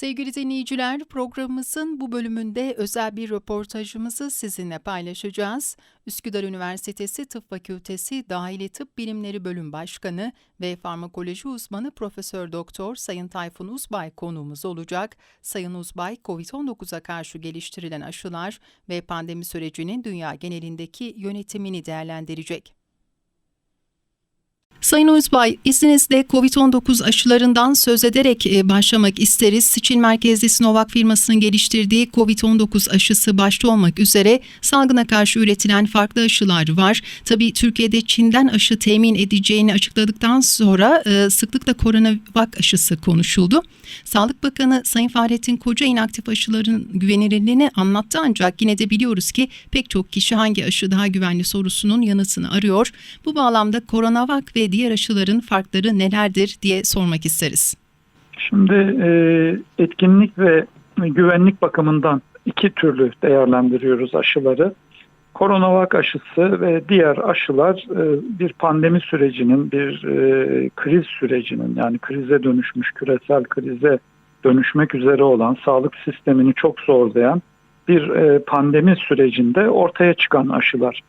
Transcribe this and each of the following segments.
Sevgili dinleyiciler, programımızın bu bölümünde özel bir röportajımızı sizinle paylaşacağız. Üsküdar Üniversitesi Tıp Fakültesi Dahili Tıp Bilimleri Bölüm Başkanı ve farmakoloji uzmanı Profesör Doktor Sayın Tayfun Uzbay konuğumuz olacak. Sayın Uzbay, COVID-19'a karşı geliştirilen aşılar ve pandemi sürecinin dünya genelindeki yönetimini değerlendirecek. Sayın Özbay, izninizle COVID-19 aşılarından söz ederek e, başlamak isteriz. Çin merkezli Sinovac firmasının geliştirdiği COVID-19 aşısı başta olmak üzere salgına karşı üretilen farklı aşılar var. Tabii Türkiye'de Çin'den aşı temin edeceğini açıkladıktan sonra e, sıklıkla koronavak aşısı konuşuldu. Sağlık Bakanı Sayın Fahrettin Koca inaktif aşıların güvenilirliğini anlattı ancak yine de biliyoruz ki pek çok kişi hangi aşı daha güvenli sorusunun yanıtını arıyor. Bu bağlamda koronavak ve diğer aşıların farkları nelerdir diye sormak isteriz. Şimdi e, etkinlik ve güvenlik bakımından iki türlü değerlendiriyoruz aşıları. Koronavak aşısı ve diğer aşılar e, bir pandemi sürecinin, bir e, kriz sürecinin yani krize dönüşmüş, küresel krize dönüşmek üzere olan, sağlık sistemini çok zorlayan bir pandemi sürecinde ortaya çıkan aşılar.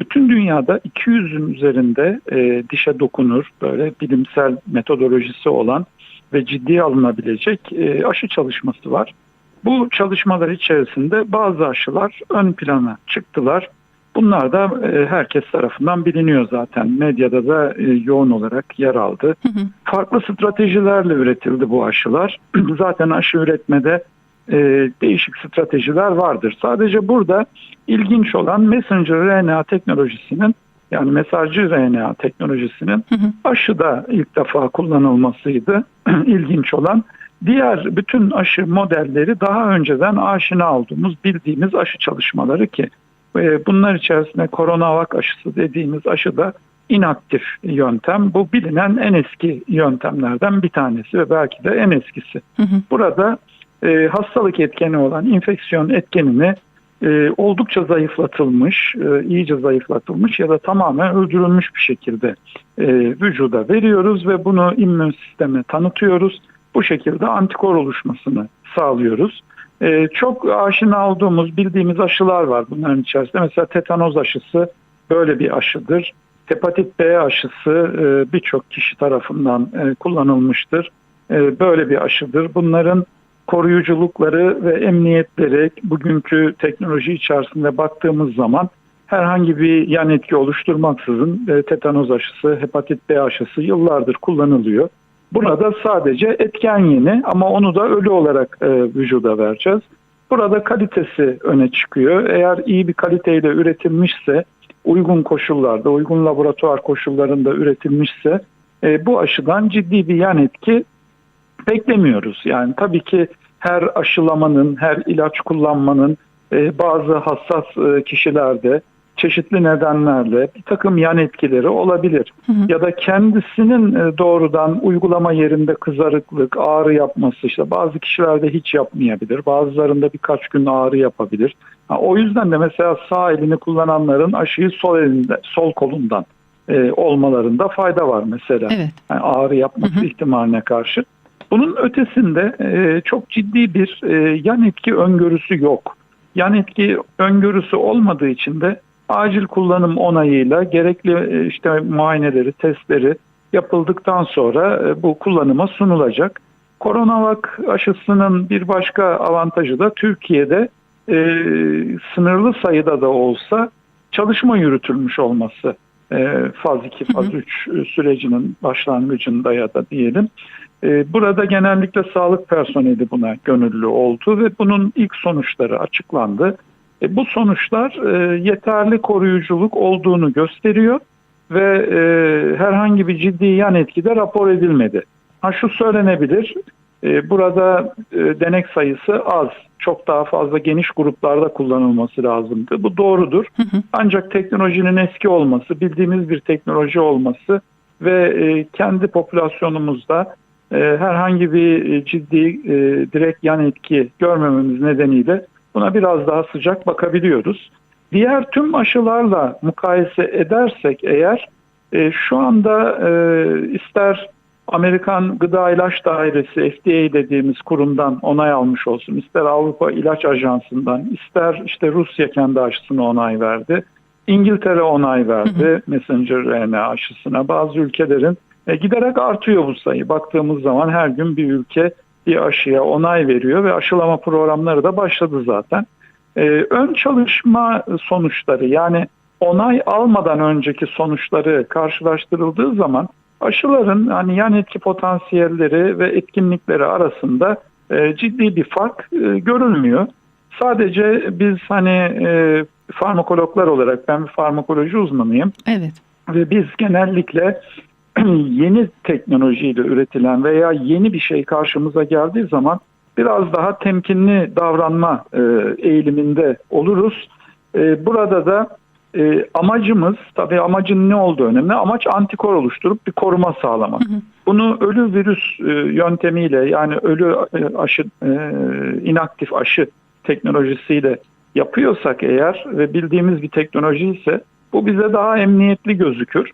Bütün dünyada 200'ün üzerinde e, dişe dokunur böyle bilimsel metodolojisi olan ve ciddiye alınabilecek e, aşı çalışması var. Bu çalışmalar içerisinde bazı aşılar ön plana çıktılar. Bunlar da e, herkes tarafından biliniyor zaten. Medyada da e, yoğun olarak yer aldı. Hı hı. Farklı stratejilerle üretildi bu aşılar. zaten aşı üretmede e, değişik stratejiler vardır. Sadece burada ilginç olan messenger RNA teknolojisinin yani mesajcı RNA teknolojisinin hı hı. aşıda ilk defa kullanılmasıydı. ilginç olan diğer bütün aşı modelleri daha önceden aşina olduğumuz bildiğimiz aşı çalışmaları ki e, bunlar içerisinde koronavak aşısı dediğimiz aşı da inaktif yöntem. Bu bilinen en eski yöntemlerden bir tanesi ve belki de en eskisi. Hı hı. Burada e, hastalık etkeni olan infeksiyon etkenini e, oldukça zayıflatılmış, e, iyice zayıflatılmış ya da tamamen öldürülmüş bir şekilde e, vücuda veriyoruz ve bunu immün sisteme tanıtıyoruz. Bu şekilde antikor oluşmasını sağlıyoruz. E, çok aşina olduğumuz, bildiğimiz aşılar var bunların içerisinde. Mesela tetanoz aşısı böyle bir aşıdır. Hepatit B aşısı e, birçok kişi tarafından e, kullanılmıştır. E, böyle bir aşıdır. Bunların koruyuculukları ve emniyetleri bugünkü teknoloji içerisinde baktığımız zaman herhangi bir yan etki oluşturmaksızın e, tetanoz aşısı, hepatit B aşısı yıllardır kullanılıyor. Burada sadece etken yeni ama onu da ölü olarak e, vücuda vereceğiz. Burada kalitesi öne çıkıyor. Eğer iyi bir kaliteyle üretilmişse, uygun koşullarda, uygun laboratuvar koşullarında üretilmişse e, bu aşıdan ciddi bir yan etki beklemiyoruz. Yani tabii ki her aşılamanın, her ilaç kullanmanın e, bazı hassas e, kişilerde çeşitli nedenlerle bir takım yan etkileri olabilir. Hı hı. Ya da kendisinin e, doğrudan uygulama yerinde kızarıklık, ağrı yapması işte bazı kişilerde hiç yapmayabilir. Bazılarında birkaç gün ağrı yapabilir. Ha, o yüzden de mesela sağ elini kullananların aşıyı sol elinde, sol kolundan e, olmalarında fayda var mesela. Evet. Yani ağrı yapması hı hı. ihtimaline karşı. Bunun ötesinde e, çok ciddi bir e, yan etki öngörüsü yok. Yan etki öngörüsü olmadığı için de acil kullanım onayıyla gerekli e, işte muayeneleri, testleri yapıldıktan sonra e, bu kullanıma sunulacak. Koronavak aşısının bir başka avantajı da Türkiye'de e, sınırlı sayıda da olsa çalışma yürütülmüş olması. E, faz 2, faz 3 sürecinin başlangıcında ya da diyelim. E, burada genellikle sağlık personeli buna gönüllü oldu ve bunun ilk sonuçları açıklandı. E, bu sonuçlar e, yeterli koruyuculuk olduğunu gösteriyor ve e, herhangi bir ciddi yan etki de rapor edilmedi. Ha şu söylenebilir, burada denek sayısı az, çok daha fazla geniş gruplarda kullanılması lazımdı. Bu doğrudur. Ancak teknolojinin eski olması, bildiğimiz bir teknoloji olması ve kendi popülasyonumuzda herhangi bir e, ciddi e, direkt yan etki görmememiz nedeniyle Buna biraz daha sıcak bakabiliyoruz. Diğer tüm aşılarla mukayese edersek eğer e, şu anda ister Amerikan Gıda İlaç Dairesi FDA dediğimiz kurumdan onay almış olsun, ister Avrupa İlaç Ajansı'ndan, ister işte Rusya kendi aşısına onay verdi. İngiltere onay verdi messenger RNA aşısına. Bazı ülkelerin e, giderek artıyor bu sayı. Baktığımız zaman her gün bir ülke bir aşıya onay veriyor ve aşılama programları da başladı zaten. E, ön çalışma sonuçları yani onay almadan önceki sonuçları karşılaştırıldığı zaman aşıların hani yan etki potansiyelleri ve etkinlikleri arasında e, ciddi bir fark e, görülmüyor. Sadece biz hani e, farmakologlar olarak ben bir farmakoloji uzmanıyım. Evet. Ve biz genellikle yeni teknolojiyle üretilen veya yeni bir şey karşımıza geldiği zaman biraz daha temkinli davranma e, eğiliminde oluruz. E, burada da e, amacımız tabii amacın ne olduğu önemli. Amaç antikor oluşturup bir koruma sağlamak. Hı hı. Bunu ölü virüs e, yöntemiyle yani ölü e, aşı e, inaktif aşı teknolojisiyle yapıyorsak eğer ve bildiğimiz bir teknoloji ise bu bize daha emniyetli gözükür.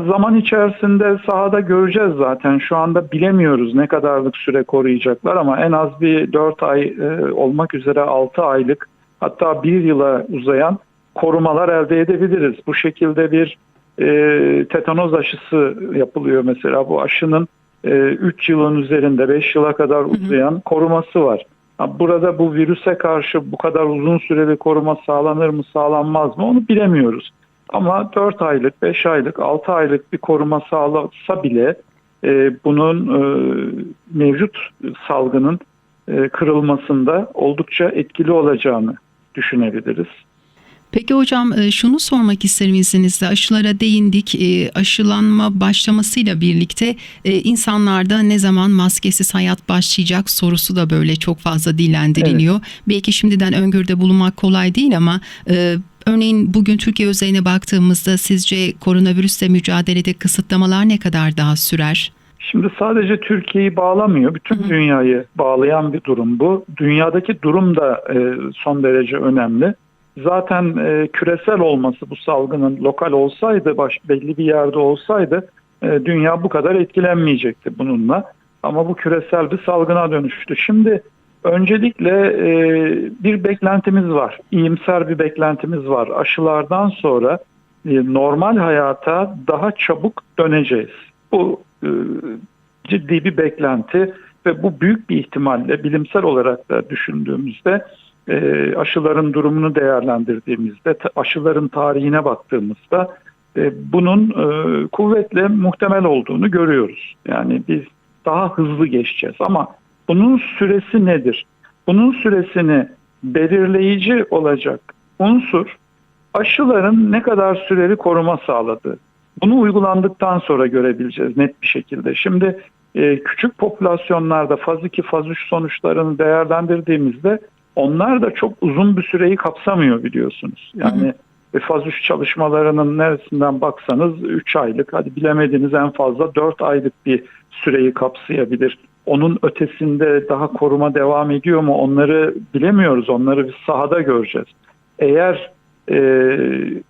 Zaman içerisinde sahada göreceğiz zaten. Şu anda bilemiyoruz ne kadarlık süre koruyacaklar ama en az bir 4 ay e, olmak üzere 6 aylık hatta 1 yıla uzayan korumalar elde edebiliriz. Bu şekilde bir e, tetanoz aşısı yapılıyor mesela. Bu aşının 3 e, yılın üzerinde 5 yıla kadar uzayan hı hı. koruması var. Burada bu virüse karşı bu kadar uzun süreli koruma sağlanır mı sağlanmaz mı onu bilemiyoruz. Ama 4 aylık, 5 aylık, 6 aylık bir koruma sağlasa bile e, bunun e, mevcut salgının e, kırılmasında oldukça etkili olacağını düşünebiliriz. Peki hocam e, şunu sormak isterim izninizle aşılara değindik e, aşılanma başlamasıyla birlikte e, insanlarda ne zaman maskesiz hayat başlayacak sorusu da böyle çok fazla dillendiriliyor. Evet. Belki şimdiden öngörüde bulunmak kolay değil ama örneğin bugün Türkiye özeline baktığımızda sizce koronavirüsle mücadelede kısıtlamalar ne kadar daha sürer? Şimdi sadece Türkiye'yi bağlamıyor, bütün dünyayı bağlayan bir durum bu. Dünyadaki durum da son derece önemli zaten e, küresel olması bu salgının lokal olsaydı, baş, belli bir yerde olsaydı e, dünya bu kadar etkilenmeyecekti bununla. Ama bu küresel bir salgına dönüştü. Şimdi öncelikle e, bir beklentimiz var, iyimser bir beklentimiz var. Aşılardan sonra e, normal hayata daha çabuk döneceğiz. Bu e, ciddi bir beklenti ve bu büyük bir ihtimalle bilimsel olarak da düşündüğümüzde e, aşıların durumunu değerlendirdiğimizde, aşıların tarihine baktığımızda e, bunun e, kuvvetle muhtemel olduğunu görüyoruz. Yani biz daha hızlı geçeceğiz ama bunun süresi nedir? Bunun süresini belirleyici olacak unsur aşıların ne kadar süreli koruma sağladığı. Bunu uygulandıktan sonra görebileceğiz net bir şekilde. Şimdi e, küçük popülasyonlarda faz 2, faz 3 sonuçlarını değerlendirdiğimizde onlar da çok uzun bir süreyi kapsamıyor biliyorsunuz. Yani hı hı. faz 3 çalışmalarının neresinden baksanız 3 aylık hadi bilemediniz en fazla 4 aylık bir süreyi kapsayabilir. Onun ötesinde daha koruma devam ediyor mu onları bilemiyoruz. Onları biz sahada göreceğiz. Eğer e,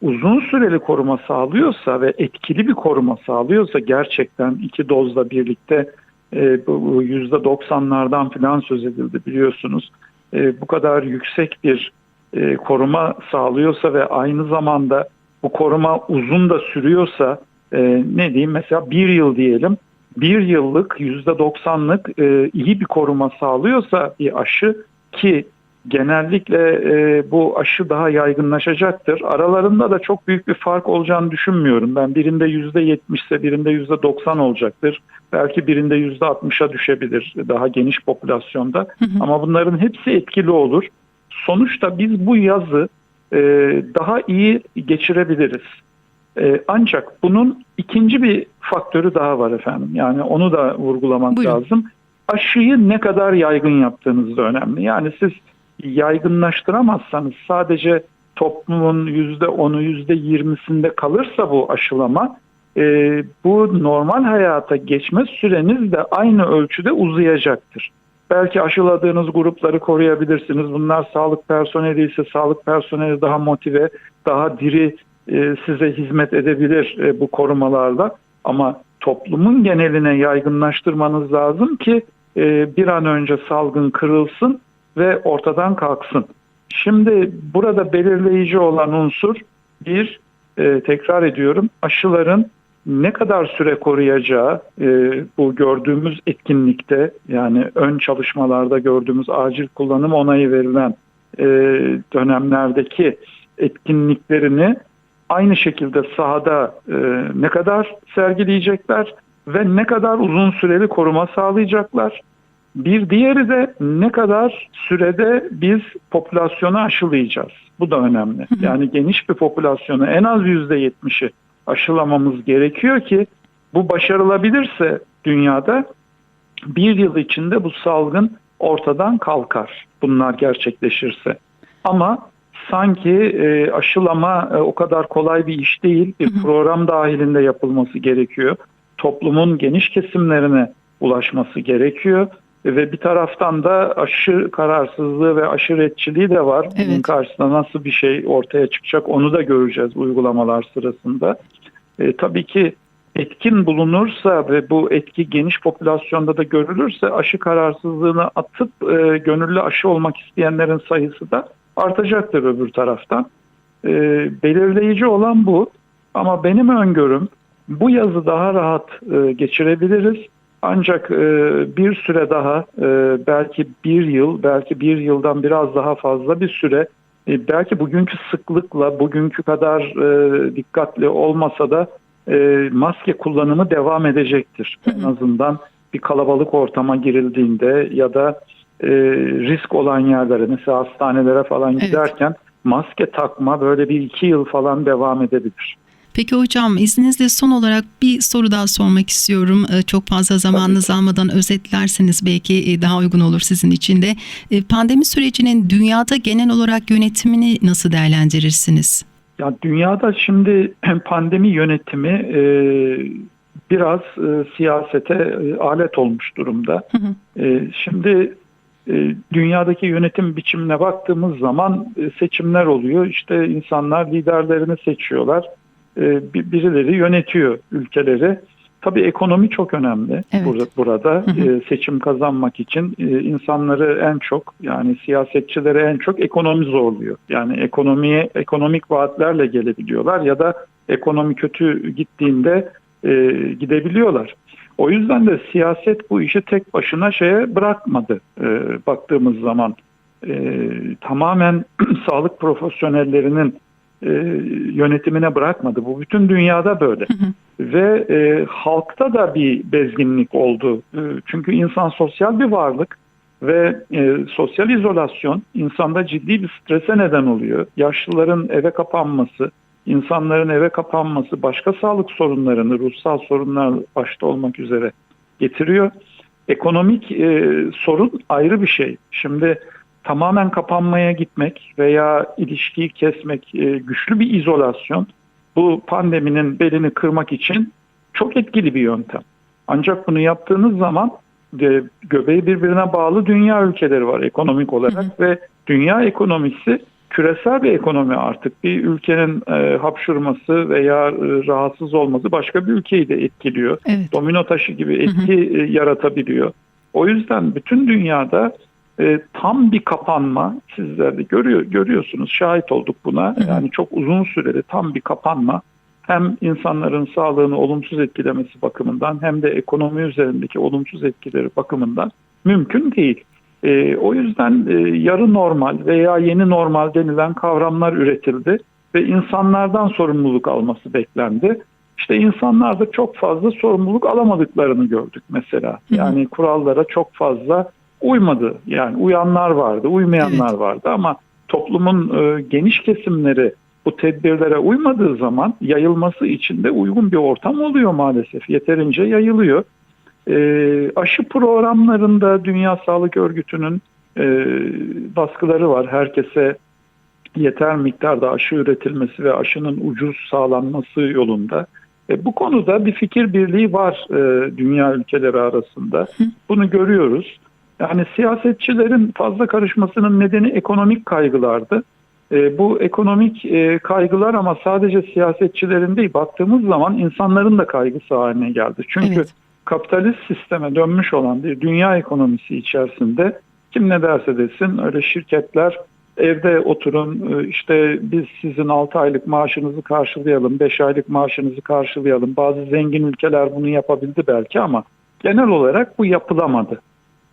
uzun süreli koruma sağlıyorsa ve etkili bir koruma sağlıyorsa gerçekten iki dozla birlikte e, bu %90'lardan falan söz edildi biliyorsunuz e, bu kadar yüksek bir e, koruma sağlıyorsa ve aynı zamanda bu koruma uzun da sürüyorsa e, ne diyeyim mesela bir yıl diyelim bir yıllık yüzde doksanlık e, iyi bir koruma sağlıyorsa bir aşı ki genellikle e, bu aşı daha yaygınlaşacaktır. Aralarında da çok büyük bir fark olacağını düşünmüyorum. Ben birinde yüzde yetmiş ise birinde yüzde doksan olacaktır. Belki birinde yüzde altmışa düşebilir daha geniş popülasyonda. Hı hı. Ama bunların hepsi etkili olur. Sonuçta biz bu yazı e, daha iyi geçirebiliriz. E, ancak bunun ikinci bir faktörü daha var efendim. Yani onu da vurgulamak Buyurun. lazım. Aşıyı ne kadar yaygın yaptığınız da önemli. Yani siz yaygınlaştıramazsanız sadece toplumun yüzde onu yüzde yirmisinde kalırsa bu aşılama e, bu normal hayata geçme süreniz de aynı ölçüde uzayacaktır. Belki aşıladığınız grupları koruyabilirsiniz. Bunlar sağlık personeli ise sağlık personeli daha motive, daha diri size hizmet edebilir e, bu korumalarla. Ama toplumun geneline yaygınlaştırmanız lazım ki e, bir an önce salgın kırılsın ve ortadan kalksın. Şimdi burada belirleyici olan unsur bir, e, tekrar ediyorum, aşıların ne kadar süre koruyacağı e, bu gördüğümüz etkinlikte yani ön çalışmalarda gördüğümüz acil kullanım onayı verilen e, dönemlerdeki etkinliklerini aynı şekilde sahada e, ne kadar sergileyecekler ve ne kadar uzun süreli koruma sağlayacaklar. Bir diğeri de ne kadar sürede biz popülasyonu aşılayacağız. Bu da önemli. Yani geniş bir popülasyonu en az %70'i aşılamamız gerekiyor ki bu başarılabilirse dünyada bir yıl içinde bu salgın ortadan kalkar. Bunlar gerçekleşirse. Ama sanki e, aşılama e, o kadar kolay bir iş değil. Bir program dahilinde yapılması gerekiyor. Toplumun geniş kesimlerine ulaşması gerekiyor. Ve bir taraftan da aşı kararsızlığı ve aşiretçiliği de var. Evet. Bunun karşısında nasıl bir şey ortaya çıkacak onu da göreceğiz uygulamalar sırasında. E, tabii ki etkin bulunursa ve bu etki geniş popülasyonda da görülürse aşı kararsızlığını atıp e, gönüllü aşı olmak isteyenlerin sayısı da artacaktır öbür taraftan. E, belirleyici olan bu ama benim öngörüm bu yazı daha rahat e, geçirebiliriz. Ancak e, bir süre daha e, belki bir yıl belki bir yıldan biraz daha fazla bir süre e, belki bugünkü sıklıkla bugünkü kadar e, dikkatli olmasa da e, maske kullanımı devam edecektir. En azından bir kalabalık ortama girildiğinde ya da e, risk olan yerlere mesela hastanelere falan Evet. giderken maske takma böyle bir iki yıl falan devam edebilir. Peki hocam izninizle son olarak bir soru daha sormak istiyorum. Ee, Çok fazla zamanınızı almadan özetlerseniz belki e, daha uygun olur sizin için de. E, Pandemi sürecinin dünyada genel olarak yönetimini nasıl değerlendirirsiniz? Ya dünyada şimdi pandemi yönetimi e, biraz e, siyasete e, alet olmuş durumda. Hı hı. E, şimdi e, dünyadaki yönetim biçimine baktığımız zaman e, seçimler oluyor. İşte insanlar liderlerini seçiyorlar. E, bir- birileri yönetiyor ülkeleri. Tabii ekonomi çok önemli Evet. burada. burada. Hı hı. E, seçim kazanmak için e, insanları en çok yani siyasetçileri en çok ekonomi zorluyor. Yani ekonomiye ekonomik vaatlerle gelebiliyorlar ya da ekonomi kötü gittiğinde e, gidebiliyorlar. O yüzden de siyaset bu işi tek başına şeye bırakmadı e, baktığımız zaman. E, tamamen sağlık profesyonellerinin e, yönetimine bırakmadı. Bu bütün dünyada böyle. Hı hı. Ve e, halkta da bir bezginlik oldu. E, çünkü insan sosyal bir varlık ve e, sosyal izolasyon insanda ciddi bir strese neden oluyor. Yaşlıların eve kapanması, insanların eve kapanması başka sağlık sorunlarını, ruhsal sorunlar başta olmak üzere getiriyor. Ekonomik e, sorun ayrı bir şey. Şimdi tamamen kapanmaya gitmek veya ilişkiyi kesmek, e, güçlü bir izolasyon bu pandeminin belini kırmak için çok etkili bir yöntem. Ancak bunu yaptığınız zaman e, göbeği birbirine bağlı dünya ülkeleri var ekonomik olarak ve dünya ekonomisi küresel bir ekonomi artık. Bir ülkenin e, hapşurması veya e, rahatsız olması başka bir ülkeyi de etkiliyor. Evet. Domino taşı gibi etki e, yaratabiliyor. O yüzden bütün dünyada e, tam bir kapanma sizler de görüyor, görüyorsunuz şahit olduk buna. hı. Yani çok uzun süreli tam bir kapanma hem insanların sağlığını olumsuz etkilemesi bakımından hem de ekonomi üzerindeki olumsuz etkileri bakımından mümkün değil. E, o yüzden e, yarı normal veya yeni normal denilen kavramlar üretildi ve insanlardan sorumluluk alması beklendi. İşte insanlar da çok fazla sorumluluk alamadıklarını gördük mesela. Hı hı. Yani kurallara çok fazla uymadı. Yani uyanlar vardı, uymayanlar Evet. vardı ama toplumun e, geniş kesimleri bu tedbirlere uymadığı zaman yayılması için de uygun bir ortam oluyor maalesef. Yeterince yayılıyor. E, aşı programlarında Dünya Sağlık Örgütü'nün e, baskıları var. Herkese yeter miktarda aşı üretilmesi ve aşının ucuz sağlanması yolunda. E, bu konuda bir fikir birliği var e, dünya ülkeleri arasında. Bunu görüyoruz. Yani siyasetçilerin fazla karışmasının nedeni ekonomik kaygılardı. E, bu ekonomik e, kaygılar ama sadece siyasetçilerin değil baktığımız zaman insanların da kaygısı haline geldi. Çünkü Evet. Kapitalist sisteme dönmüş olan bir dünya ekonomisi içerisinde kim ne derse desin öyle şirketler evde oturun e, işte biz sizin 6 aylık maaşınızı karşılayalım 5 aylık maaşınızı karşılayalım bazı zengin ülkeler bunu yapabildi belki ama genel olarak bu yapılamadı.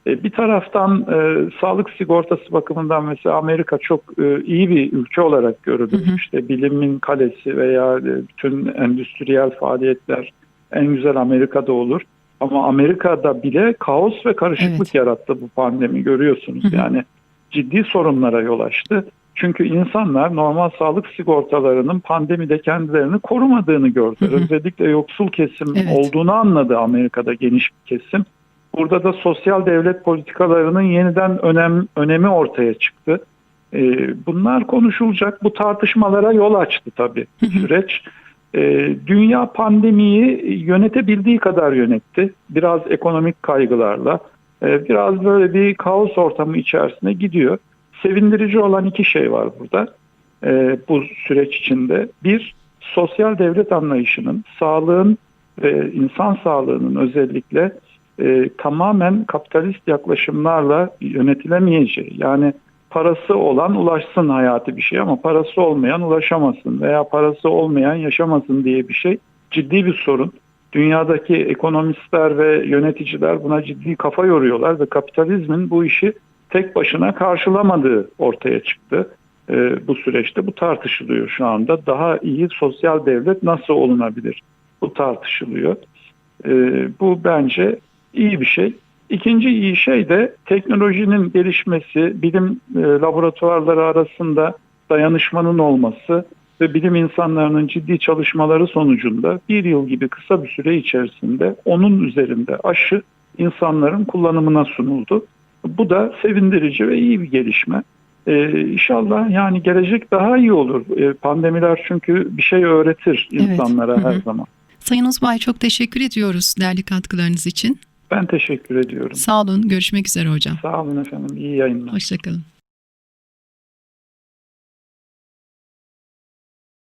E, Bir taraftan e, sağlık sigortası bakımından mesela Amerika çok e, iyi bir ülke olarak görülür. Hı hı. İşte bilimin kalesi veya e, bütün endüstriyel faaliyetler en güzel Amerika'da olur. Ama Amerika'da bile kaos ve karışıklık Evet. yarattı bu pandemi görüyorsunuz. Yani ciddi sorunlara yol açtı. Çünkü insanlar normal sağlık sigortalarının pandemide kendilerini korumadığını hı. Özellikle yoksul kesim Evet. olduğunu anladı Amerika'da geniş bir kesim. Burada da sosyal devlet politikalarının yeniden önem, önemi ortaya çıktı. Ee, bunlar konuşulacak. Bu tartışmalara yol açtı tabii süreç. Ee, dünya pandemiyi yönetebildiği kadar yönetti. Biraz ekonomik kaygılarla, e, biraz böyle bir kaos ortamı içerisine gidiyor. Sevindirici olan iki şey var burada e, bu süreç içinde. Bir, sosyal devlet anlayışının, sağlığın ve insan sağlığının özellikle e, tamamen kapitalist yaklaşımlarla yönetilemeyeceği. Yani parası olan ulaşsın hayatı bir şey ama parası olmayan ulaşamasın veya parası olmayan yaşamasın diye bir şey ciddi bir sorun. Dünyadaki ekonomistler ve yöneticiler buna ciddi kafa yoruyorlar ve kapitalizmin bu işi tek başına karşılamadığı ortaya çıktı. E, bu süreçte bu tartışılıyor şu anda. Daha iyi sosyal devlet nasıl olunabilir? Bu tartışılıyor. E, bu bence iyi bir şey. İkinci iyi şey de teknolojinin gelişmesi, bilim e, laboratuvarları arasında dayanışmanın olması ve bilim insanlarının ciddi çalışmaları sonucunda bir yıl gibi kısa bir süre içerisinde onun üzerinde aşı insanların kullanımına sunuldu. Bu da sevindirici ve iyi bir gelişme. Ee, inşallah yani gelecek daha iyi olur. Ee, pandemiler çünkü bir şey öğretir Evet. insanlara hı. her zaman. Sayın Uzbay çok teşekkür ediyoruz değerli katkılarınız için. Ben teşekkür ediyorum. Sağ olun. Görüşmek üzere hocam. Sağ olun efendim. İyi yayınlar. Hoşçakalın.